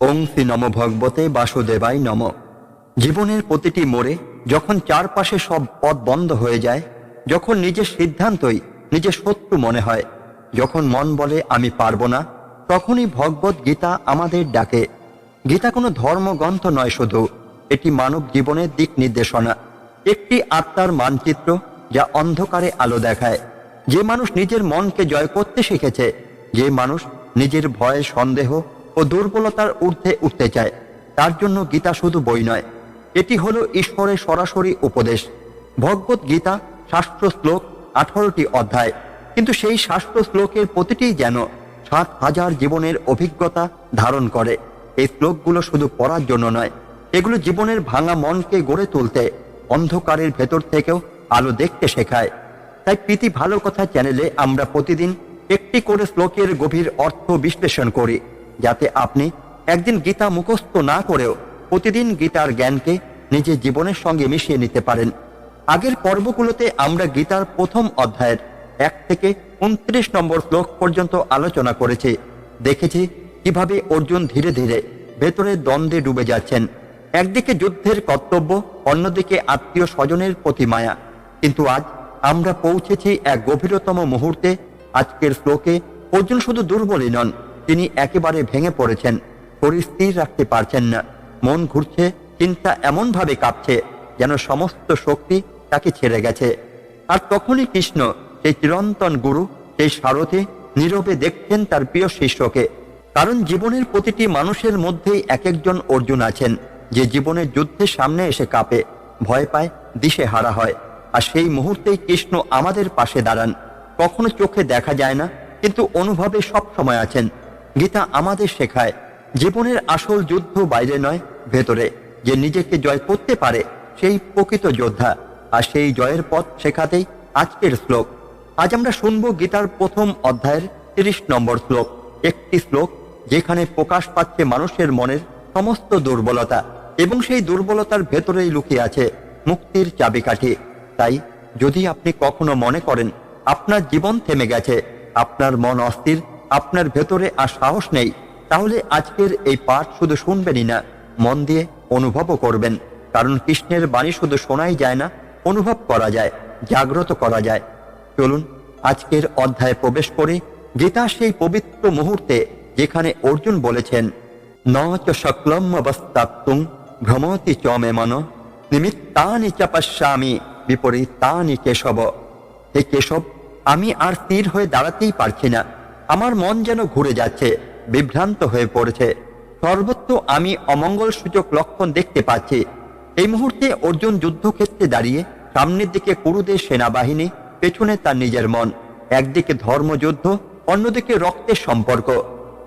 ওং শ্রী নম ভগবতে বাসুদেবাই নম। জীবনের প্রতিটি মোড়ে যখন চারপাশে সব পথ বন্ধ হয়ে যায়, যখন নিজের সিদ্ধান্তই নিজের শত্রু মনে হয়, যখন মন বলে আমি পারব না, তখনই ভগবত গীতা আমাদের ডাকে। গীতা কোনো ধর্মগ্রন্থ নয় শুধু, এটি মানব জীবনের দিক নির্দেশনা। একটি আত্মার মানচিত্র যা অন্ধকারে আলো দেখায়। যে মানুষ নিজের মনকে জয় করতে শিখেছে, যে মানুষ নিজের ভয় সন্দেহ ও দুর্বলতার ঊর্ধ্বে উঠতে চায়। তার জন্য গীতা শুধু বই নয়, এটি হল ঈশ্বরের সরাসরি উপদেশ। ভগবত গীতা, শাস্ত্র শ্লোক, আঠারোটি অধ্যায়। কিন্তু সেই শাস্ত্র শ্লোকের প্রতিটি যেন সাত হাজার জীবনের অভিজ্ঞতা ধারণ করে। এই শ্লোকগুলো শুধু পড়ার জন্য নয়, এগুলো জীবনের ভাঙা মনকে গড়ে তুলতে, অন্ধকারের ভেতর থেকেও আলো দেখতে শেখায়। তাই প্রীতি ভালো কথা চ্যানেলে আমরা প্রতিদিন একটি করে শ্লোকের গভীর অর্থ বিশ্লেষণ করি। যাতে আপনি একদিন গীতা মুখস্থ না করেও প্রতিদিন গীতার জ্ঞানকে নিজের জীবনের সঙ্গে মিশিয়ে নিতে পারেন। আগের পর্বগুলোতে আমরা গীতার প্রথম অধ্যায়ের এক থেকে উনত্রিশ নম্বর শ্লোক পর্যন্ত আলোচনা করেছি। দেখেছি কীভাবে অর্জুন ধীরে ধীরে ভেতরে দ্বন্দ্বে ডুবে যাচ্ছেন। একদিকে যুদ্ধের কর্তব্য, অন্যদিকে আত্মীয় স্বজনের প্রতি মায়া। কিন্তু আজ আমরা পৌঁছেছি এক গভীরতম মুহূর্তে। আজকের শ্লোকে অর্জুন শুধু দুর্বলই নন তিনি একেবারে ভেঙে পড়েছেন, শরীর স্থির রাখতে পারছেন না। মন ঘুরছে, চিন্তা এমনভাবে কাঁপছে যেন সমস্ত শক্তি তাকে ছেড়ে গেছে। আর তখনই কৃষ্ণ, সেই চিরন্তন গুরু, সেই সারথে, নীরবে দেখছেন তার প্রিয় শিষ্যকে। কারণ জীবনের প্রতিটি মানুষের মধ্যেই এক একজন অর্জুন আছেন, যে জীবনের যুদ্ধের সামনে এসে কাঁপে, ভয় পায়, দিশে হারা হয়। আর সেই মুহূর্তেই কৃষ্ণ আমাদের পাশে দাঁড়ান। কখনো চোখে দেখা যায় না, কিন্তু অনুভবে সব সময় আছেন। গীতা আমাদের শেখায়, জীবনের আসল যুদ্ধ বাইরে নয়, ভেতরে। যে নিজেকে জয় করতে পারে, সেই প্রকৃত যোদ্ধা। আর সেই জয়ের পথ শেখাতেই আজকের শ্লোক। আজ আমরা শুনব গীতার প্রথম অধ্যায়ের তিরিশ নম্বর শ্লোক। একটি শ্লোক যেখানে প্রকাশ পাচ্ছে মানুষের মনের সমস্ত দুর্বলতা এবং সেই দুর্বলতার ভেতরেই লুকিয়ে আছে মুক্তির চাবিকাঠি। তাই যদি আপনি কখনো মনে করেন, আপনার জীবন থেমে গেছে, আপনার মন অস্থির আপনার ভেতরে আর সাহস নেই, তাহলে আজকের এই পাঠ শুধু শুনবেনই না, মন দিয়ে অনুভবও করবেন, কারণ কৃষ্ণের বাণী শুধু শোনাই যায় না, অনুভব করা যায়, জাগ্রত করা যায়। চলুন, আজকের অধ্যায়ে প্রবেশ করে গীতা সেই পবিত্র মুহূর্তে যেখানে অর্জুন বলেছেন ন চ শক্লম অবস্তাত্তুং ভ্রমতি চ মন, নিমিত্তানি চ পশ্যামি বিপরীতানি কেশব। হে কেশব, আমি আর স্থির হয়ে দাঁড়াতেই পারছি না আমার মন যেন ঘুরে যাচ্ছে, বিভ্রান্ত হয়ে পড়েছে। সর্বত্র আমি অমঙ্গল সূচক লক্ষণ দেখতে পাচ্ছি। এই মুহূর্তে অর্জুন যুদ্ধক্ষেত্রে দাঁড়িয়ে সামনের দিকে কুরুদের সেনাবাহিনী, পেছনে তার নিজের মন। একদিকে ধর্মযুদ্ধ, অন্যদিকে রক্তের সম্পর্ক।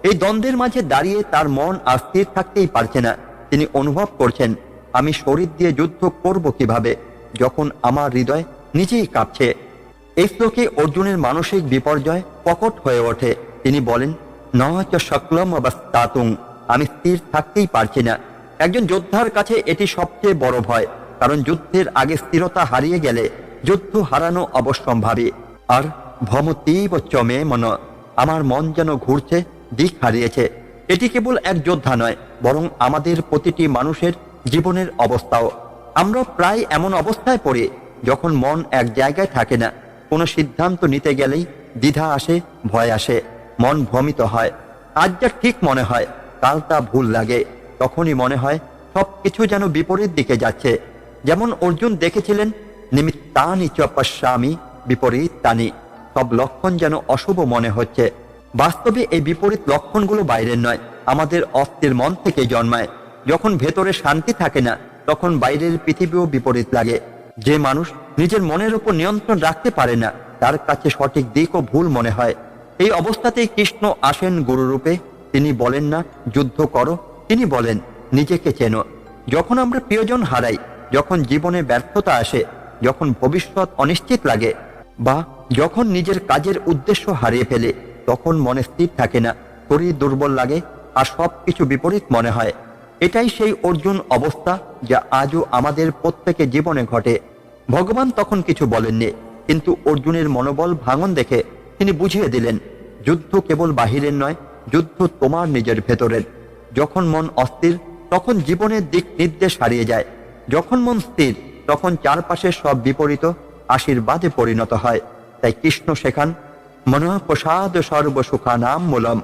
এই দ্বন্দ্বের মাঝে দাঁড়িয়ে তার মন আর স্থির থাকতেই পারছে না। তিনি অনুভব করছেন, আমি শরীর দিয়ে যুদ্ধ করব কীভাবে, যখন আমার হৃদয় নিজেই কাঁপছে। এই শ্লোকে অর্জুনের মানসিক বিপর্যয় প্রকট হয়ে ওঠে। তিনি বলেন নচ সকলম অবস্থাতুং আমি স্থির থাকতেই পারছি না। একজন যোদ্ধার কাছে এটি সবচেয়ে বড় ভয়, কারণ যুদ্ধের আগে স্থিরতা হারিয়ে গেলে যুদ্ধ হারানো অবশ্যম্ভাবী। আর ভমতীব চমে মন, আমার মন যেন ঘুরছে, দিক হারিয়েছে। এটি কেবল এক যোদ্ধা নয়, বরং আমাদের প্রতিটি মানুষের জীবনের অবস্থাও। আমরা প্রায় এমন অবস্থায় পড়ি, যখন মন এক জায়গায় থাকে না কোনো সিদ্ধান্ত নিতে গেলেই দ্বিধা আসে, ভয় আসে, মন ভ্রমিত হয়। আজ যা ঠিক মনে হয়, কাল তা ভুল লাগে। তখনই মনে হয় সব কিছু যেন বিপরীত দিকে যাচ্ছে। যেমন অর্জুন দেখেছিলেন, নিমিত্তানি চ পশ্যামি, বিপরীত তানি। সব লক্ষণ যেন অশুভ মনে হচ্ছে। বাস্তবে এই বিপরীত লক্ষণগুলো বাইরের নয়, আমাদের অস্থির মন থেকে জন্মায়। যখন ভেতরে শান্তি থাকে না, তখন বাইরের পৃথিবীও বিপরীত লাগে। যে মানুষ নিজের মনের উপর নিয়ন্ত্রণ রাখতে পারে না, তার কাছে সঠিক দিক ও ভুল মনে হয়। এই অবস্থাতেই কৃষ্ণ আসেন গুরুরূপে। তিনি বলেন না, যুদ্ধ করো। তিনি বলেন, নিজেকে চেনো। যখন আমরা প্রিয়জন হারাই, যখন জীবনে ব্যর্থতা আসে, যখন ভবিষ্যৎ অনিশ্চিত লাগে, বা যখন নিজের কাজের উদ্দেশ্য হারিয়ে ফেলে, তখন মনে স্থির থাকে না, শরীর দুর্বল লাগে, আর সব কিছু বিপরীত মনে হয়। এটাই সেই অর্জুন অবস্থা যা আজও আমাদের প্রত্যেকে জীবনে ঘটে। ভগবান তখন কিছু বলেননি, কিন্তু অর্জুনের মনোবল ভাঙন দেখে তিনি বুঝিয়ে দিলেন, যুদ্ধ কেবল বাহিরের নয়, যুদ্ধ তোমার নিজের ভেতরের। যখন মন অস্থির, তখন জীবনের দিক নির্দেশ হারিয়ে যায়। যখন মন স্থির, তখন চারপাশের সব বিপরীত আশীর্বাদে পরিণত হয়। তাই কৃষ্ণ শেখান মনোপ্রসাদ সর্বসুখা নাম মূলম।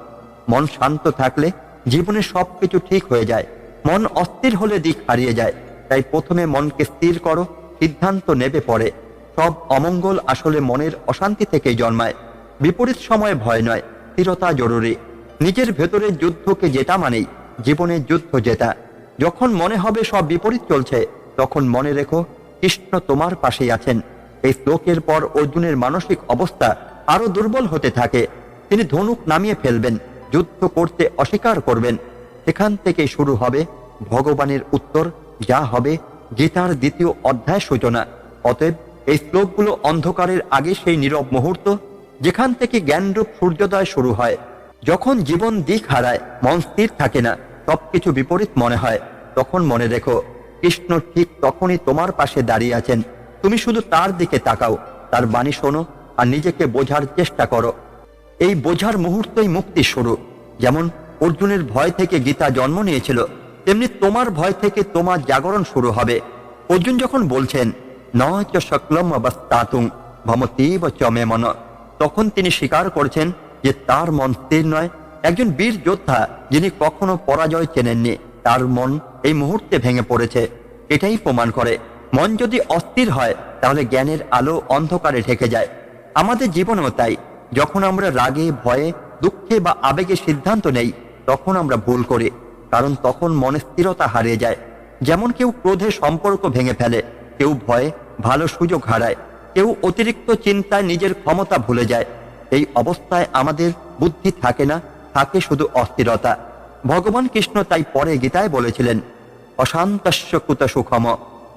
মন শান্ত থাকলে জীবনে সবকিছু ঠিক হয়ে যায়। মন অস্থির হলে দিক হারিয়ে যায়। তাই প্রথমে মনকে স্থির করো, সিদ্ধান্ত নেবে পড়ে সব অমঙ্গল আসলে মনের অশান্তি থেকেই জন্মায়। বিপরীত সময়ে ভয় নয়, স্থিরতা জরুরি। নিজের ভেতরের যুদ্ধকে জেতা মানেই জীবনের যুদ্ধ জেতা। যখন মনে হবে সব বিপরীত চলছে, তখন মনে রেখো, কৃষ্ণ তোমার পাশেই আছেন। এই শ্লোকের পর অর্জুনের মানসিক অবস্থা আরও দুর্বল হতে থাকে। তিনি ধনুক নামিয়ে ফেলবেন, যুদ্ধ করতে অস্বীকার করবেন। এখান থেকে শুরু হবে ভগবানের উত্তর, যা হবে গীতার দ্বিতীয় অধ্যায় সূচনা। অতএব এই শ্লোকগুলো অন্ধকারের আগে সেই নীরব মুহূর্ত, যেখান থেকে জ্ঞানরূপ সূর্যোদয় শুরু হয়। যখন জীবন দিক হারায়, মন স্থির থাকে না, সবকিছু বিপরীত মনে হয়। তখন মনে রেখো, কৃষ্ণ ঠিক তখনই তোমার পাশে দাঁড়িয়ে আছেন। তুমি শুধু তার দিকে তাকাও, তার বাণী শোনো আর নিজেকে বোঝার চেষ্টা করো। এই বোঝার মুহূর্তই মুক্তি শুরু। যেমন অর্জুনের ভয় থেকে গীতা জন্ম নিয়েছিল। তেমনি তোমার ভয় থেকে তোমার জাগরণ শুরু হবে। অর্জুন যখন বলছেন, নয় চ অবস্থাতুং ভমতীব চমে মন। তখন তিনি স্বীকার করছেন যে তার মন স্থির নয়। একজন বীর যোদ্ধা, যিনি কখনো পরাজয় চেনেননি, তার মন এই মুহূর্তে ভেঙে পড়েছে। এটাই প্রমাণ করে, মন যদি অস্থির হয়, তাহলে জ্ঞানের আলো অন্ধকারে ঢেকে যায়। আমাদের জীবনেও তাই। যখন আমরা রাগে, ভয়ে, দুঃখে বা আবেগে সিদ্ধান্ত নেই তখন আমরা ভুল করি, কারণ তখন মনে স্থিরতা হারিয়ে যায়। যেমন কেউ ক্রোধে সম্পর্ক ভেঙে ফেলে, কেউ ভয়ে ভালো সুযোগ হারায়, কেউ অতিরিক্ত চিন্তায় নিজের ক্ষমতা ভুলে যায়। এই অবস্থায় আমাদের বুদ্ধি থাকে না, থাকে শুধু অস্থিরতা। ভগবান কৃষ্ণ তাই পরে গীতায় বলেছিলেন, অশান্তস্য কুত সুখম।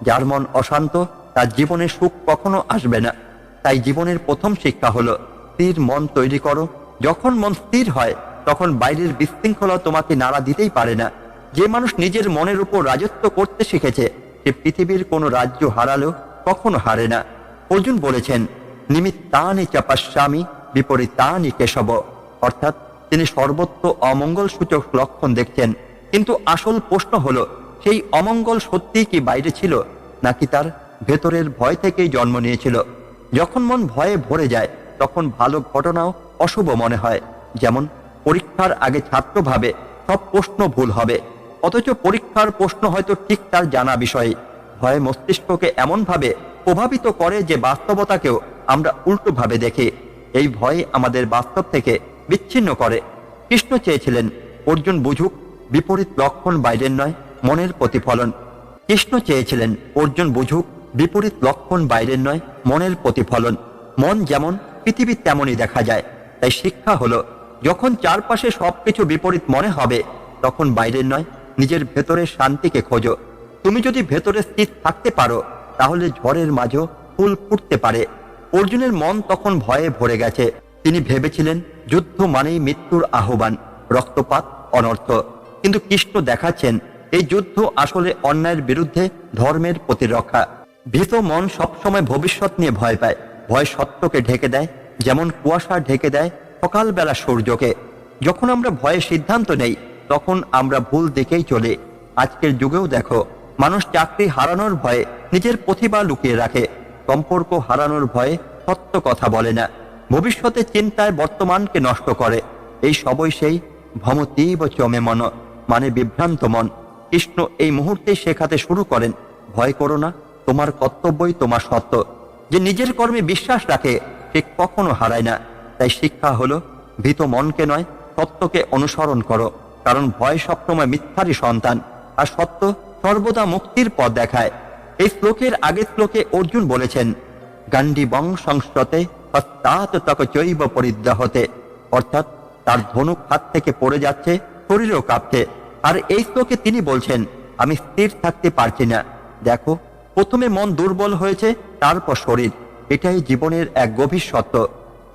যার মন অশান্ত, তার জীবনে সুখ কখনো আসবে না। তাই জীবনের প্রথম শিক্ষা হলো, স্থির মন তৈরি করো। যখন মন স্থির হয় তখন বাইরের বিশৃঙ্খলা তোমাকে নাড়া দিতেই পারে না। যে মানুষ নিজের মনের উপর রাজত্ব করতে শিখেছে, সে পৃথিবীর কোনো রাজ্য হারালেও কখনো হারে না। অর্জুন বলেছেন, নিমিত্তানি চাপাস্বামী, বিপরীতানি কেশব। অর্থাৎ তিনি সর্বত্র অমঙ্গল সূচক লক্ষণ দেখছেন। কিন্তু আসল প্রশ্ন হলো, সেই অমঙ্গল সত্যিই কি বাইরে ছিল, নাকি তার ভেতরের ভয় থেকেই জন্ম নিয়েছিল? যখন মন ভয়ে ভরে যায়, তখন ভালো ঘটনাও অশুভ মনে হয়, যেমন পরীক্ষার আগে ছাত্র ভাবে সব প্রশ্ন ভুল হবে। অথচ পরীক্ষার প্রশ্ন হয়তো ঠিক তার জানা বিষয়। ভয় মস্তিষ্ককে এমনভাবে প্রভাবিত করে যে বাস্তবতাকেও আমরা উল্টোভাবে দেখি। এই ভয় আমাদের বাস্তব থেকে বিচ্ছিন্ন করে। কৃষ্ণ চেয়েছিলেন, অর্জুন বুঝুক, বিপরীত লক্ষণ বাইরের নয়, মনের প্রতিফলন। কৃষ্ণ চেয়েছিলেন, অর্জুন বুঝুক, বিপরীত লক্ষণ বাইরের নয়, মনের প্রতিফলন। মন যেমন, পৃথিবী তেমনই দেখা যায়। তাই শিক্ষা হলো যখন চারপাশে সবকিছু বিপরীত মনে হবে, তখন বাইরের নয়, নিজের ভেতরের শান্তিকে খোঁজো। তুমি যদি ভেতরে স্থির থাকতে পারো, তাহলে ঝড়ের মাঝেও ফুল ফুটতে পারে। অর্জুনের মন তখন ভয়ে ভরে গেছে। তিনি ভেবেছিলেন, যুদ্ধ মানেই মৃত্যুর আহ্বান, রক্তপাত অনর্থ। কিন্তু কৃষ্ণ দেখাচ্ছেন, এই যুদ্ধ আসলে অন্যায়ের বিরুদ্ধে ধর্মের প্রতিরক্ষা। ভীত মন সবসময় ভবিষ্যৎ নিয়ে ভয় পায়। ভয় সত্যকে ঢেকে দেয়, যেমন কুয়াশা ঢেকে দেয় সকালবেলা সূর্যকে। যখন আমরা ভয়ে সিদ্ধান্ত নেই, তখন আমরা ভুল দিকেই চলে। আজকের যুগেও দেখো, মানুষ চাকরি হারানোর ভয়ে নিজের প্রতিভা লুকিয়ে রাখে। সম্পর্ক হারানোর ভয়ে সত্য কথা বলে না। ভবিষ্যতে চিন্তায় বর্তমানকে নষ্ট করে। এই সবই সেই ভমতীব চমে মন মানে বিভ্রান্ত মন। কৃষ্ণ এই মুহূর্তে শেখাতে শুরু করেন, ভয় করো না, তোমার কর্তব্যই তোমার সত্য। যে নিজের কর্মে বিশ্বাস রাখে সে কখনো হারায় না। তাই শিক্ষা হলো ভীত মনকে নয়, সত্যকে অনুসরণ করো, কারণ ভয় সবসময় মিথ্যারই সন্তান, আর সত্য সর্বদা মুক্তির পথ দেখায়। এই শ্লোকের আগের শ্লোকে অর্জুন বলেছেন গান্ডি বং হস্তাত তক চৈব পরিদ্যাহতে অর্থাৎ তার ধনুক হাত থেকে পড়ে যাচ্ছে, শরীরও কাঁপছে। আর এই শ্লোকে তিনি বলছেন, আমি স্থির থাকতে পারছি না। দেখো, প্রথমে মন দুর্বল হয়েছে, তারপর শরীর। এটাই জীবনের এক গভীর সত্য।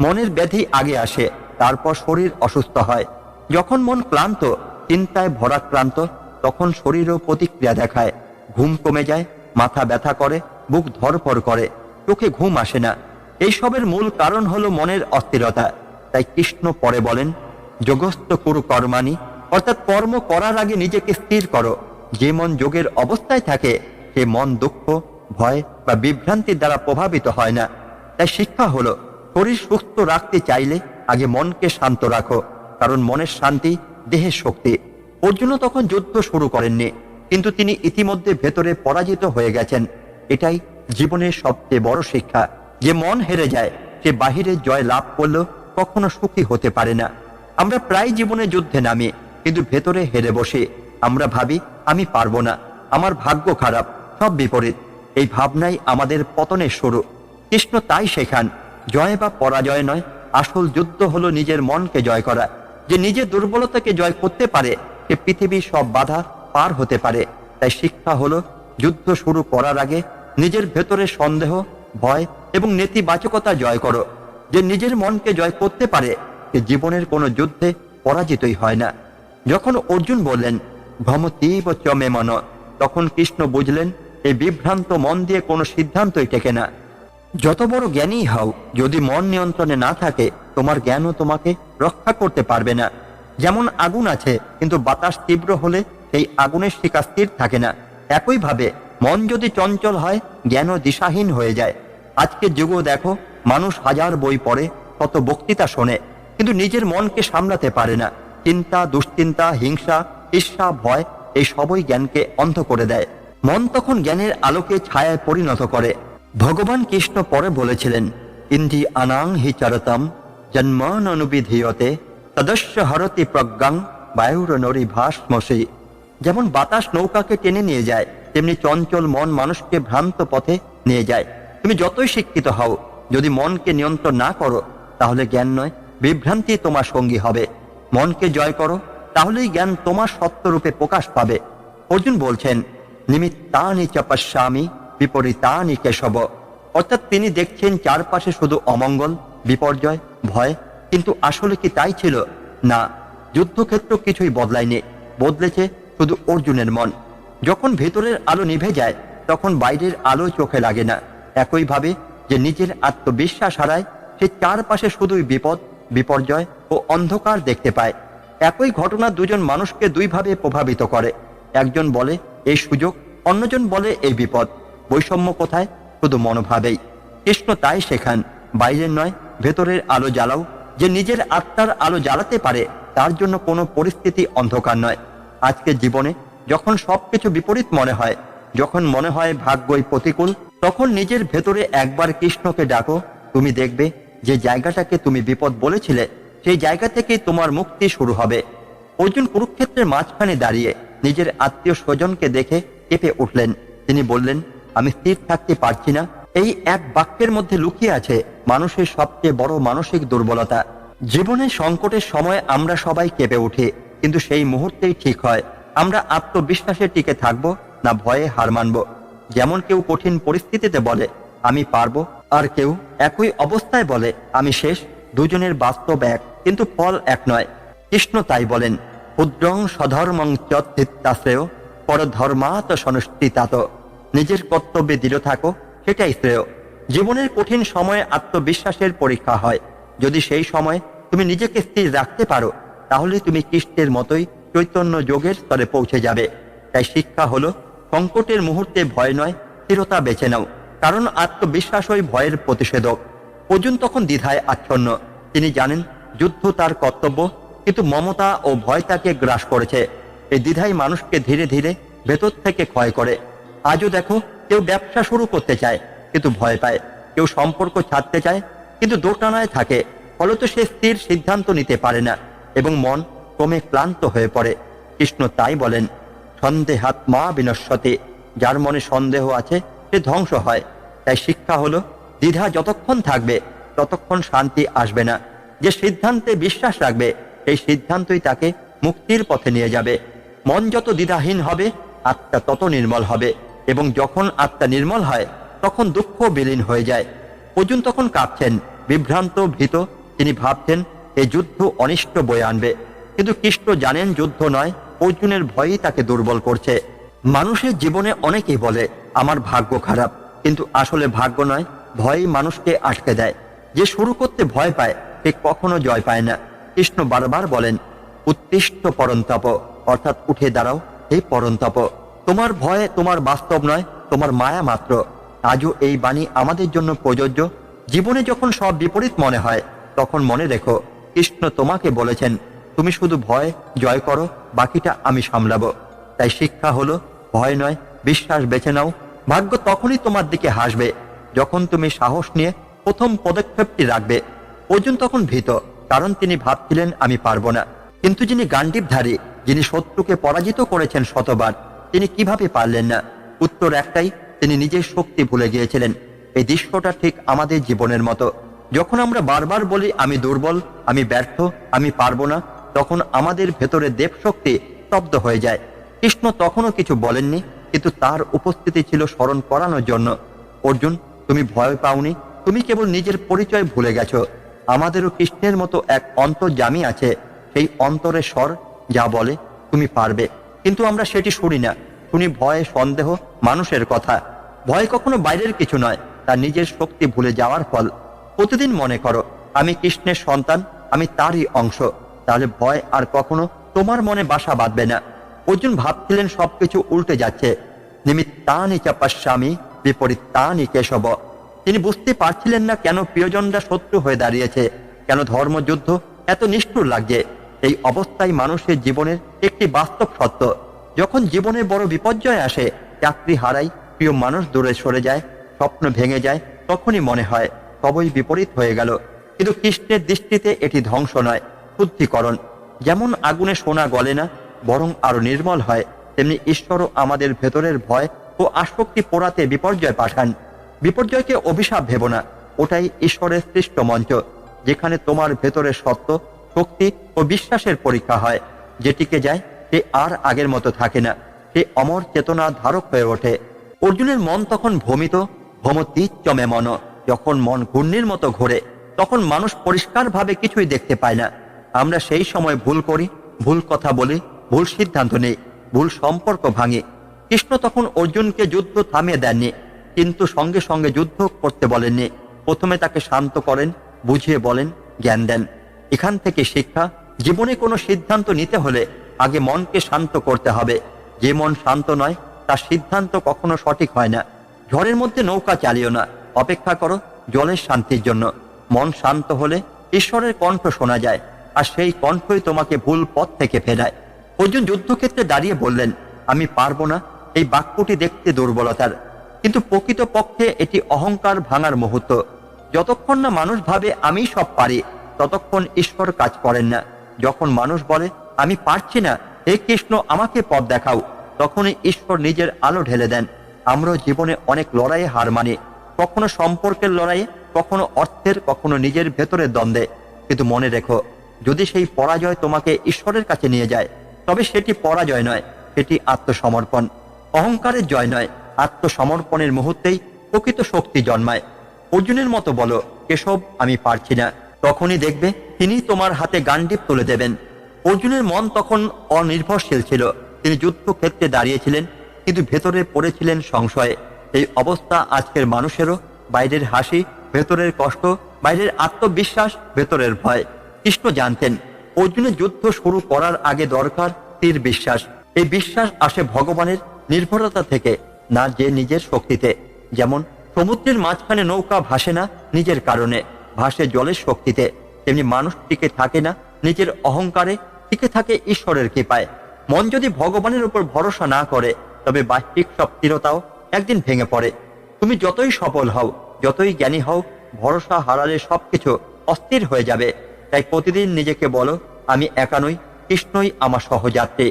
মনের ব্যাধি আগে আসে, তারপর শরীর অসুস্থ হয়। যখন মন ক্লান্ত, চিন্তায় ভরাক্রান্ত, তখন শরীরও প্রতিক্রিয়া দেখায়। ঘুম কমে যায়, মাথা ব্যথা করে, বুক ধরপড় করে, চোখে ঘুম আসে না। এইসবের মূল কারণ হলো মনের অস্থিরতা। তাই কৃষ্ণ পরে বলেন, যোগস্থ কুরু কর্মাণি, অর্থাৎ কর্ম করার আগে নিজেকে স্থির করো। যে মন যোগের অবস্থায় থাকে, সে মন দুঃখ, ভয় বা বিভ্রান্তির দ্বারা প্রভাবিত হয় না। তাই শিক্ষা হলো শরীর সুস্থ রাখতে চাইলে আগে মনকে শান্ত রাখো, কারণ মনের শান্তি দেহের শক্তি। অর্জুন তখন যুদ্ধ শুরু করেননি, কিন্তু তিনি ইতিমধ্যে ভেতরে পরাজিত হয়ে গেছেন। এটাই জীবনের সবচেয়ে বড় শিক্ষা। যে মন হেরে যায়, সে বাহিরে জয় লাভ করলেও কখনো সুখী হতে পারে না। আমরা প্রায় জীবনে যুদ্ধে নামি, কিন্তু ভেতরে হেরে বসে। আমরা ভাবি, আমি পারব না, আমার ভাগ্য খারাপ, সব বিপরীত। এই ভাবনাই আমাদের পতনের শুরু। কৃষ্ণ তাই শেখান জয় বা পরাজয় নয়, আসল যুদ্ধ হলো নিজের মনকে জয় করা। যে নিজের দুর্বলতাকে জয় করতে পারে, সে পৃথিবীর সব বাধা পার হতে পারে। তাই শিক্ষা হলো, যুদ্ধ শুরু করার আগে নিজের ভেতরে সন্দেহ, ভয় এবং নেতিবাচকতা জয় করো। যে নিজের মনকে জয় করতে পারে, সে জীবনের কোনো যুদ্ধে পরাজিতই হয় না। যখন অর্জুন বললেন ভমতীব চমে মন তখন কৃষ্ণ বুঝলেন, এই বিভ্রান্ত মন দিয়ে কোনো সিদ্ধান্তই টেকে না। যত বড় জ্ঞানী হও, যদি মন নিয়ন্ত্রণে না থাকে, তোমার জ্ঞানও তোমাকে রক্ষা করতে পারবে না। যেমন আগুন আছে, কিন্তু বাতাস তীব্র হলে সেই আগুনের শিকা স্থির থাকে না। একইভাবে মন যদি চঞ্চল হয়, জ্ঞানও দিশাহীন হয়ে যায়। আজকের যুগও দেখো, মানুষ হাজার বই পড়ে কত বক্তৃতা শোনে, কিন্তু নিজের মনকে সামলাতে পারে না। চিন্তা, দুশ্চিন্তা, হিংসা, ঈর্ষা, ভয়, এই সবই জ্ঞানকে অন্ধ করে দেয়। মন তখন জ্ঞানের আলোকে ছায়ায় পরিণত করে। ভগবান কৃষ্ণ পরে বলেছিলেন, ইন্দি আনাং হি চরতম অনুবিধীয়তে তদস্য হরতি প্রজ্ঞাং বায়ুর নরি ভাসমসি। যেমন বাতাস নৌকাকে টেনে নিয়ে যায়, তেমনি চঞ্চল মন মানুষকে ভ্রান্ত পথে নিয়ে যায়। তুমি যতই শিক্ষিত হও, যদি মনকে নিয়ন্ত্রণ না করো, তাহলে জ্ঞান নয়, বিভ্রান্তি তোমার সঙ্গী হবে। মনকে জয় করো, তাহলেই জ্ঞান তোমার সত্যরূপে প্রকাশ পাবে। অর্জুন বলছেন, নিমিত্তানি চ পশ্যামি বিপরীতানি কেশব। অর্থাৎ তিনি দেখছেন চারপাশে শুধু অমঙ্গল, বিপর্যয়, ভয়। কিন্তু আসলে কি তাই ছিল? না, যুদ্ধক্ষেত্র কিছুই বদলায়নি। বদলেছে শুধু অর্জুনের মন। যখন ভেতরের আলো নিভে যায়, তখন বাইরের আলো চোখে লাগে না। একইভাবে যে নিজের আত্মবিশ্বাস হারায়, সে চারপাশে শুধুই বিপদ, বিপর্যয় ও অন্ধকার দেখতে পায়। একই ঘটনা দুজন মানুষকে দুইভাবে প্রভাবিত করে। একজন বলে, এই সুযোগ অন্যজন বলে, এই বিপদ বৈষম্য কোথায়? শুধু মনোভাবেই। কৃষ্ণ তাই শেখান, বাইরের নয়, ভেতরের আলো জ্বালাও। যে নিজের আত্মার আলো জ্বালাতে পারে, তার জন্য কোনো পরিস্থিতি অন্ধকার নয়। আজকের জীবনে যখন সবকিছু বিপরীত মনে হয়, যখন মনে হয় ভাগ্যই প্রতিকূল, তখন নিজের ভেতরে একবার কৃষ্ণকে ডাকো, তুমি দেখবে যে জায়গাটাকে তুমি বিপদ বলেছিলে, সেই জায়গা থেকেই তোমার মুক্তি শুরু হবে। অর্জুন কুরুক্ষেত্রের মাঝখানে দাঁড়িয়ে নিজের আত্মীয় স্বজনকে দেখে কেঁপে উঠলেন। তিনি বললেন আমি স্থির থাকতে পারছি না। এই এক বাক্যের মধ্যে লুকিয়ে আছে মানুষের সবচেয়ে বড় মানসিক দুর্বলতা। জীবনের সংকটের সময় আমরা সবাই কেঁপে উঠি, কিন্তু সেই মুহূর্তেই ঠিক হয়। আমরা আত্মবিশ্বাসে টিকে থাকব না ভয়ে হার মানব। যেমন কেউ কঠিন পরিস্থিতিতে বলে, আমি পারব। আর কেউ একই অবস্থায় বলে, আমি শেষ। দুজনের বাস্তব এক, কিন্তু ফল এক নয়। কৃষ্ণ তাই বলেন ক্ষুদ্রং সধর্মং চিত্তাশ্রেয় পরধর্মাত সনুষ্ঠিতাত। নিজের কর্তব্যে দৃঢ় থাকো, সেটাই শ্রেয়। জীবনের কঠিন সময়ে আত্মবিশ্বাসের পরীক্ষা হয়। যদি সেই সময় তুমি নিজেকে স্থির রাখতে পারো, তাহলে তুমি কৃষ্ণের মতোই চৈতন্য যোগের স্তরে পৌঁছে যাবে। তাই শিক্ষা হলো, সংকটের মুহূর্তে ভয় নয়, স্থিরতা বেছে নাও। কারণ আত্মবিশ্বাসই ভয়ের প্রতিষেধক। অর্জুন তখন দ্বিধায় আচ্ছন্ন। তিনি জানেন, যুদ্ধ তার কর্তব্য, কিন্তু মমতা ও ভয় তাকে গ্রাস করেছে। এই দ্বিধাই মানুষকে ধীরে ধীরে ভেতর থেকে ক্ষয় করে। আজও দেখো, কেউ ব্যবসা শুরু করতে চায়, কিন্তু ভয় পায়। কেউ সম্পর্ক ছাড়তে চায়, কিন্তু দোটানায় থাকে। ফলত সে স্থির সিদ্ধান্ত নিতে পারে না, এবং মন ক্রমে ক্লান্ত হয়ে পড়ে। কৃষ্ণ তাই বলেন সন্দেহাত্মা বিনশ্বতে। যার মনে সন্দেহ আছে, সে ধ্বংস হয়। তাই শিক্ষা হলো, দ্বিধা যতক্ষণ থাকবে, ততক্ষণ শান্তি আসবে না। যে সিদ্ধান্তে বিশ্বাস রাখবে, সেই সিদ্ধান্তই তাকে মুক্তির পথে নিয়ে যাবে। মন যত দ্বিধাহীন হবে, আত্মা তত নির্মল হবে। এবং যখন আত্মা নির্মল হয়, তখন দুঃখ বিলীন হয়ে যায়। অর্জুন তখন কাঁপছেন বিভ্রান্ত, ভীত। তিনি ভাবছেন এই যুদ্ধ অনিষ্ট বয়ে আনবে। কিন্তু কৃষ্ণ জানেন যুদ্ধ নয়, অর্জুনের ভয়ই তাকে দুর্বল করছে। মানুষের জীবনে অনেকেই বলে, আমার ভাগ্য খারাপ। কিন্তু আসলে ভাগ্য নয়, ভয়ই মানুষকে আটকে দেয়। যে শুরু করতে ভয় পায়, সে কখনো জয় পায় না। কৃষ্ণ বারবার বলেন, উৎকৃষ্ট পরন্তপ। অর্থাৎ, উঠে দাঁড়াও এই পরন্তপ। তোমার ভয় তোমার বাস্তব নয়, তোমার মায়া মাত্র। আজও এই বাণী আমাদের জন্য প্রযোজ্য। জীবনে যখন সব বিপরীত মনে হয়, তখন মনে রেখো, কৃষ্ণ তোমাকে বলেছেন, তুমি শুধু ভয়, জয় করো, বাকিটা আমি সামলাবো। তাই শিক্ষা হলো, ভয় নয়, বিশ্বাস বেছে নাও। ভাগ্য তখনই তোমার দিকে হাসবে, যখন তুমি সাহস নিয়ে প্রথম পদক্ষেপটি রাখবে। অর্জুন তখন ভীত, কারণ তিনি ভাবছিলেন, আমি পারব না। কিন্তু যিনি গান্ডীবধারী যিনি শত্রুকে পরাজিত করেছেন শতবার তিনি কীভাবে পারলেন না? উত্তর একটাই, তিনি নিজের শক্তি ভুলে গিয়েছিলেন। এই দৃশ্যটা ঠিক আমাদের জীবনের মতো। যখন আমরা বারবার বলি, আমি দুর্বল, আমি ব্যর্থ, আমি পারব না, তখন আমাদের ভেতরে দেব শক্তি স্তব্ধ হয়ে যায়। কৃষ্ণ তখনও কিছু বলেননি, কিন্তু তার উপস্থিতি ছিল স্মরণ করানোর জন্য। অর্জুন, তুমি ভয় পাওনি, তুমি কেবল নিজের পরিচয় ভুলে গেছো। আমাদেরও কৃষ্ণের মতো এক অন্তর্জামী আছে। সেই অন্তরের স্বর যা বলে, তুমি পারবে। কিন্তু আমরা সেটি শুনি না। শুনি ভয়, সন্দেহ মানুষের কথা, ভয় কখনো বাইরের কিছু নয় তার নিজের শক্তি ভুলে যাওয়ার ফল। প্রতিদিন মনে করো, আমি কৃষ্ণের সন্তান, আমি তারই অংশ। তাহলে ভয় আর কখনো তোমার মনে বাসা বাঁধবে না। অর্জুন ভাবছিলেন সবকিছু উল্টে যাচ্ছে। নিমিত্তানি চাপাস্বামী, বিপরীতানি কেশব। তিনি বুঝতে পারছিলেন না কেন প্রিয়জনরা শত্রু হয়ে দাঁড়িয়েছে, কেন ধর্মযুদ্ধ এত নিষ্ঠুর লাগছে। এই অবস্থায় মানুষের জীবনের একটি বাস্তব সত্য। যখন জীবনে বড় বিপর্যয় আসে চাকরি হারাই প্রিয় মানুষ দূরে সরে যায়, স্বপ্ন ভেঙে যায়, তখনই মনে হয় সবই বিপরীত হয়ে গেল। কিন্তু কৃষ্ণের দৃষ্টিতে এটি ধ্বংস নয়, শুদ্ধিকরণ। যেমন আগুনে সোনা গলে না, বরং আরও নির্মল হয়, তেমনি ঈশ্বরও আমাদের ভেতরের ভয় ও আসক্তি পোড়াতে বিপর্যয় পাঠান। বিপর্যয়কে অভিশাপ ভেব না, ওটাই ঈশ্বরের সৃষ্ট মঞ্চ, যেখানে তোমার ভেতরের সত্য, শক্তি ও বিশ্বাসের পরীক্ষা হয়, যেটিকে যায় সে আর আগের মতো থাকে না। সে অমর চেতনা ধারক হয়ে ওঠে। অর্জুনের মন তখন ভ্রমিত, ভ্রমতি চমে মন। যখন মন ঘূর্ণির মতো ঘোরে, তখন মানুষ পরিষ্কারভাবে কিছুই দেখতে পায় না। আমরা সেই সময় ভুল করি, ভুল কথা বলি, ভুল সিদ্ধান্ত নেই, ভুল সম্পর্ক ভাঙি। কৃষ্ণ তখন অর্জুনকে যুদ্ধ থামিয়ে দেননি, কিন্তু সঙ্গে সঙ্গে যুদ্ধ করতে বলেননি। প্রথমে তাকে শান্ত করেন, বুঝিয়ে বলেন, জ্ঞান দেন। এখান থেকে শিক্ষা, জীবনে কোনো সিদ্ধান্ত নিতে হলে আগে মনকে শান্ত করতে হবে। যে মন শান্ত নয়, তার সিদ্ধান্ত কখনো সঠিক হয় না। ঝড়ের মধ্যে নৌকা চালিও না। অপেক্ষা করো জলের শান্তির জন্য। মন শান্ত হলে ঈশ্বরের কণ্ঠ শোনা যায়, আর সেই কণ্ঠই তোমাকে ভুল পথ থেকে ফেরায়। অর্জুন যুদ্ধক্ষেত্রে দাঁড়িয়ে বললেন, আমি পারব না। এই বাক্যটি দেখতে দুর্বলতার। কিন্তু প্রকৃত পক্ষে এটি অহংকার ভাঙার মুহূর্ত। যতক্ষণ না মানুষ ভাবে আমি সব পারি, ততক্ষণ ঈশ্বর কাজ করেন না। যখন মানুষ বলে আমি পারছি না, হে কৃষ্ণ, আমাকে পথ দেখাও। তখনই ঈশ্বর নিজের আলো ঢেলে দেন। আমরাও জীবনে অনেক লড়াইয়ে হার মানি। কখনো সম্পর্কের লড়াইয়ে, কখনো অর্থের, কখনো নিজের ভেতরের দ্বন্দ্বে। কিন্তু মনে রেখো, যদি সেই পরাজয় তোমাকে ঈশ্বরের কাছে নিয়ে যায়, তবে সেটি পরাজয় নয়, সেটি আত্মসমর্পণ। অহংকারের জয় নয়, আত্মসমর্পণের মুহূর্তেই প্রকৃত শক্তি জন্মায়। অর্জুনের মতো বলো কেশব আমি পারছি না। তখনই দেখবে, তিনি তোমার হাতে গান্ডিপ তুলে দেবেন। অর্জুনের মন তখন অনির্ভরশীল ছিল। তিনি যুদ্ধক্ষেত্রে দাঁড়িয়েছিলেন, কিন্তু ভেতরে পড়েছিলেন সংশয়ে। এই অবস্থা আজকের মানুষেরও, বাইরের হাসি, ভেতরের কষ্ট, বাইরের আত্মবিশ্বাস, ভেতরের ভয়। কৃষ্ণ জানতেন, অর্জুনের যুদ্ধ শুরু করার আগে দরকার তীর বিশ্বাস। এই বিশ্বাস আসে ভগবানের নির্ভরতা থেকে, না যে নিজের শক্তিতে। যেমন, সমুদ্রের মাঝখানে নৌকা ভাসে না নিজের কারণে, ভাসে জলের শক্তিতে। তেমনি মানুষ টিকে থাকে না নিজের অহংকারে টিকে থাকে ঈশ্বরের কৃপায়। মন যদি ভগবানের উপর ভরসা না করে, তবে বাহ্যিক সব স্থিরতাও একদিন ভেঙে পড়ে। তুমি যতই সফল হও, যতই জ্ঞানী হও, ভরসা হারালে সবকিছু অস্থির হয়ে যাবে। তাই প্রতিদিন নিজেকে বলো, আমি একা নই, কৃষ্ণই আমার সহযাত্রী।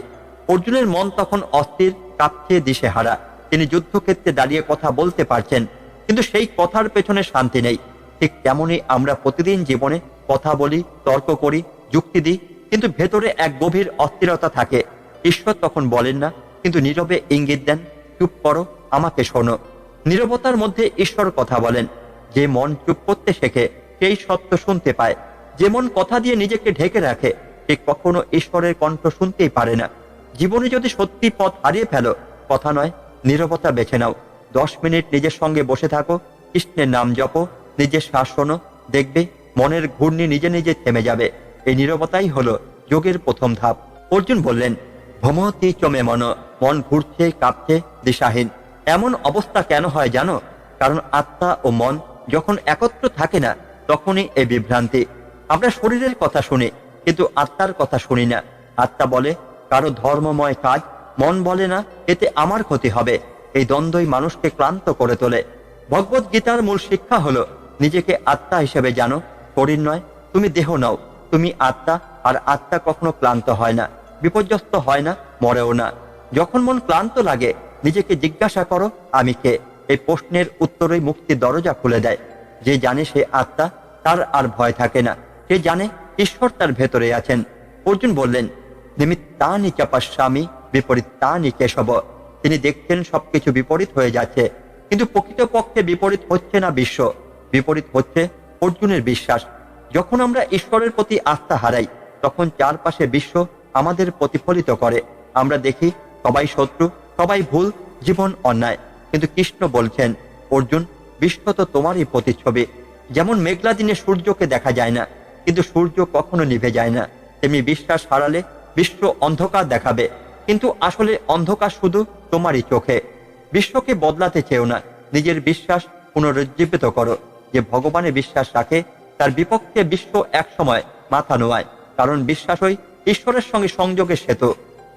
অর্জুনের মন তখন অস্থির, কাঁপছে দিশে হারা তিনি যুদ্ধক্ষেত্রে দাঁড়িয়ে কথা বলতে পারছেন, কিন্তু সেই কথার পেছনে শান্তি নেই। ঠিক তেমনই আমরা প্রতিদিন জীবনে কথা বলি, তর্ক করি, যুক্তি দিই কিন্তু ভেতরে এক গভীর অস্থিরতা থাকে। ঈশ্বর তখন বলেন না, কিন্তু নীরবে ইঙ্গিত দেন, চুপ করো, আমাকে শোনো। নীরবতার মধ্যে ঈশ্বর কথা বলেন, যে মন চুপ করতে শেখে, সেই সত্য শুনতে পায়। যে মন কথা দিয়ে নিজেকে ঢেকে রাখে, সে কখনো ঈশ্বরের কণ্ঠ শুনতেই পারে না। জীবনে যদি সত্যি পথ হারিয়ে ফেলো, কথা নয়, নীরবতা বেছে নাও। দশ মিনিট নিজের সঙ্গে বসে থাকো, কৃষ্ণের নাম জপো, নিজের শ্বাস শোনো, দেখবে মনের ঘূর্ণি নিজে নিজে থেমে যাবে। এই নীরবতাই হলো যোগের প্রথম ধাপ। অর্জুন বললেন, ভ্রমতি চমে মন মন ঘুরছে, কাঁপছে, দিশাহীন। এমন অবস্থা কেন হয় জানো? কারণ আত্মা ও মন যখন একত্র থাকে না, তখনই এই বিভ্রান্তি। আমরা শরীরের কথা শুনি, কিন্তু আত্মার কথা শুনি না। আত্মা বলে, কারও ধর্মময় কাজ, মন বলে না, এতে আমার ক্ষতি হবে। এই দ্বন্দ্বই মানুষকে ক্লান্ত করে তোলে। ভগবত গীতার মূল শিক্ষা হলো, নিজেকে আত্মা হিসেবে জানো, শরীর নয়, তুমি দেহ নাও। তুমি আত্মা, আর আত্মা কখনো ক্লান্ত হয় না, বিপর্যস্ত হয় না, মরেও না। যখন মন ক্লান্ত লাগে, নিজেকে জিজ্ঞাসা করো, আমি কে? এই প্রশ্নের উত্তরই মুক্তির দরজা খুলে দেয়। যে জানে সে আত্মা, তার আর ভয় থাকে না। সে জানে ঈশ্বর তার ভেতরে আছেন। অর্জুন বললেন, নিমিত্তানি চাপাস্বামী বিপরীত তানি কেশব। তিনি দেখছেন সবকিছু বিপরীত হয়ে যাচ্ছে। কিন্তু প্রকৃতপক্ষে বিপরীত হচ্ছে না বিশ্ব। বিপরীত হচ্ছে অর্জুনের বিশ্বাস। যখন আমরা ঈশ্বরের প্রতি আস্থা হারাই, তখন চারপাশে বিশ্ব আমাদের প্রতিফলিত করে। আমরা দেখি সবাই শত্রু, সবাই ভুল, জীবন অন্যায়। কিন্তু কৃষ্ণ বলছেন, অর্জুন, বিশ্ব তো তোমারই প্রতিচ্ছবি। যেমন মেঘলা দিনে সূর্যকে দেখা যায় না, কিন্তু সূর্য কখনো নিভে যায় না। তেমনি বিশ্বাস হারালে বিশ্ব অন্ধকার দেখাবে। কিন্তু আসলে অন্ধকার শুধু তোমারই চোখে। বিশ্বকে বদলাতে চেও না। নিজের বিশ্বাস পুনরুজ্জীবিত করো। যে ভগবানে বিশ্বাস রাখে তার বিপক্ষে বিশ্ব একসময় মাথা নোয়ায়, কারণ বিশ্বাসই ঈশ্বরের সঙ্গে সংযোগের সেতু।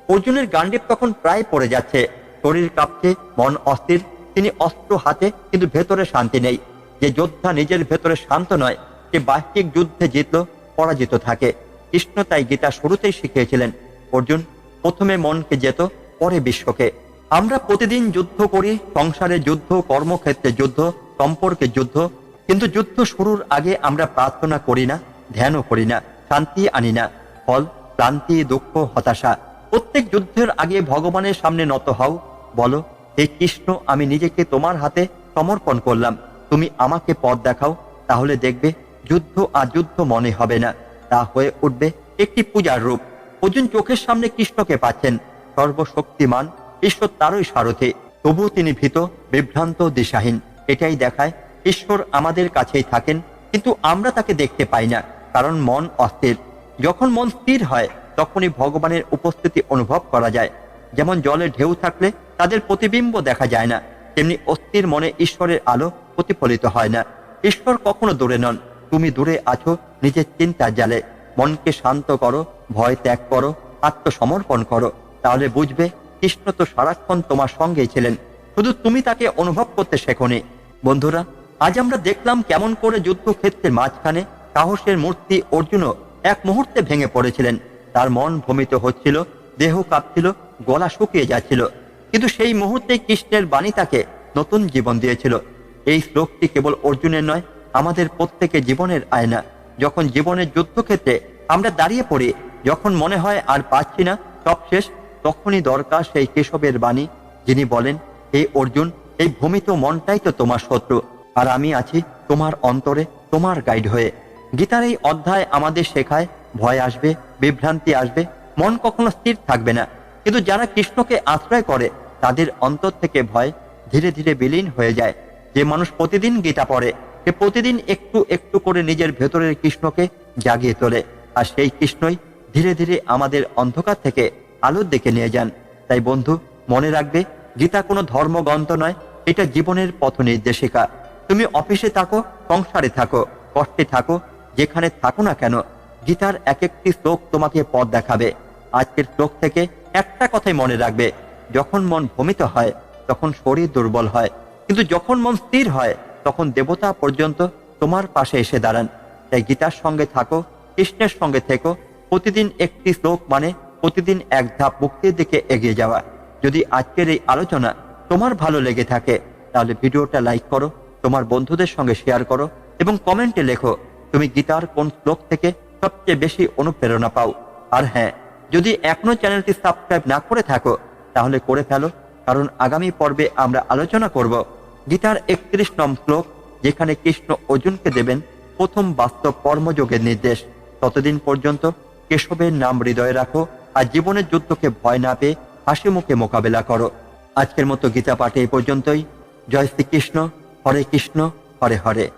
অর্জুনের গান্ডীব তখন প্রায় পড়ে যাচ্ছে। শরীর কাঁপছে, মন অস্থির, তিনি অস্ত্র হাতে কিন্তু ভেতরে শান্তি নেই। যে যোদ্ধা নিজের ভেতরে শান্ত নয়, সে বাহ্যিক যুদ্ধে জিতল, পরাজিত থাকে। কৃষ্ণ তাই গীতা শুরুতেই শিখিয়েছিলেন, অর্জুন, প্রথমে মনকে যেত পরে বিশ্বকে। আমরা প্রতিদিন যুদ্ধ করি, সংসারে যুদ্ধ, কর্মক্ষেত্রে যুদ্ধ, সম্পর্কে যুদ্ধ কিন্তু যুদ্ধ শুরুর আগে আমরা প্রার্থনা করি না, ধ্যানও করি না, শান্তি আনি না, ফল, ক্লান্তি, দুঃখ, হতাশা। প্রত্যেক যুদ্ধের আগে ভগবানের সামনে নত হও, বলো, হে কৃষ্ণ, আমি নিজেকে তোমার হাতে সমর্পণ করলাম। তুমি আমাকে পথ দেখাও, তাহলে দেখবে যুদ্ধ আর যুদ্ধ মনে হবে না। তা হয়ে উঠবে একটি পূজার রূপ। অর্জুন চোখের সামনে কৃষ্ণকে পাচ্ছেন। সর্বশক্তিমান, ঈশ্বর তারই সারথি। তবুও তিনি ভীত, বিভ্রান্ত, দিশাহীন। এটাই দেখায় ঈশ্বর আমাদের কাছেই থাকেন, কিন্তু আমরা তাকে দেখতে পাই না, কারণ মন অস্থির। যখন মন স্থির হয়, তখনই ভগবানের উপস্থিতি অনুভব করা যায়। যেমন জলে ঢেউ থাকলে তাদের প্রতিবিম্ব দেখা যায় না, তেমনি অস্থির মনে ঈশ্বরের আলো প্রতিফলিত হয় না। ঈশ্বর কখনো দূরে নন, তুমি দূরে আছো, নিজের চিন্তার জালে। মনকে শান্ত করো, ভয় ত্যাগ করো, আত্মসমর্পণ করো, তাহলে বুঝবে কৃষ্ণ তো সারাক্ষণ তোমার সঙ্গেই ছিলেন। শুধু তুমি তাকে অনুভব করতে শেখনি। বন্ধুরা আজ আমরা দেখলাম কেমন করে যুদ্ধক্ষেত্রের মাঝখানে সাহসের মূর্তি অর্জুনও এক মুহূর্তে ভেঙে পড়েছিলেন। তার মন ভ্রমিত হচ্ছিল, দেহ কাঁপছিল, গলা শুকিয়ে যাচ্ছিল। কিন্তু সেই মুহূর্তে কৃষ্ণের বাণী তাকে নতুন জীবন দিয়েছিল। এই শ্লোকটি কেবল অর্জুনের নয়, আমাদের প্রত্যেকে জীবনের আয়না। যখন জীবনের যুদ্ধক্ষেত্রে আমরা দাঁড়িয়ে পড়ি, যখন মনে হয় আর পাচ্ছি না, সব শেষ, তখনই দরকার সেই কেশবের বাণী, যিনি বলেন, হে অর্জুন, এই ভূমিত মনটাই তো তোমার শত্রু। আর আমি আছি তোমার অন্তরে, তোমার গাইড হয়ে। গীতার এই অধ্যায় আমাদের শেখায়, ভয় আসবে, বিভ্রান্তি আসবে, মন কখনো স্থির থাকবে না। কিন্তু যারা কৃষ্ণকে আশ্রয় করে, তাদের অন্তর থেকে ভয় ধীরে ধীরে বিলীন হয়ে যায়। যে মানুষ প্রতিদিন গীতা পড়ে, সে প্রতিদিন একটু একটু করে নিজের ভেতরের কৃষ্ণকে জাগিয়ে তোলে। আর সেই কৃষ্ণই ধীরে ধীরে আমাদের অন্ধকার থেকে আলোর দিকে নিয়ে যান। তাই বন্ধু, মনে রাখবে, গীতা কোনো ধর্মগ্রন্থ নয়, এটা জীবনের পথ নির্দেশিকা। তুমি অফিসে থাকো, সংসারে থাকো, কষ্টে থাকো, যেখানে থাকো না কেন, গীতার এক একটি শ্লোক তোমাকে পথ দেখাবে। আজকের শ্লোক থেকে একটা কথাই মনে রাখবে, যখন মন ভ্রমিত হয়, তখন শরীর দুর্বল হয়, কিন্তু যখন মন স্থির হয়, তখন দেবতা পর্যন্ত তোমার পাশে এসে দাঁড়ান। তাই গীতার সঙ্গে থাকো, কৃষ্ণের সঙ্গে থেকো, প্রতিদিন একটি শ্লোক মানে প্রতিদিন এক ধাপ মুক্তির দিকে এগিয়ে যাওয়া। যদি আজকের এই আলোচনা তোমার ভালো লেগে থাকে, তাহলে ভিডিওটা লাইক করো তোমার বন্ধুদের সঙ্গে শেয়ার করো এবং কমেন্টে লেখো, তুমি গীতার কোন শ্লোক থেকে সবচেয়ে বেশি অনুপ্রেরণা পাও? আর হ্যাঁ যদি এখনও চ্যানেলটি সাবস্ক্রাইব না করে থাকো, তাহলে করে ফেলো, কারণ আগামী পর্বে আমরা আলোচনা করব গীতার একত্রিশ নম শ্লোক, যেখানে কৃষ্ণ অর্জুনকে দেবেন প্রথম বাস্তব কর্মযোগের নির্দেশ। ততদিন পর্যন্ত কেশবের নাম হৃদয়ে রাখো আর জীবনের যুদ্ধকে ভয় না পেয়ে হাসি মুখে মোকাবেলা করো। আজকের মতো গীতা পাঠে এই পর্যন্তই। জয় শ্রীকৃষ্ণ। হরে কৃষ্ণ হরে হরে।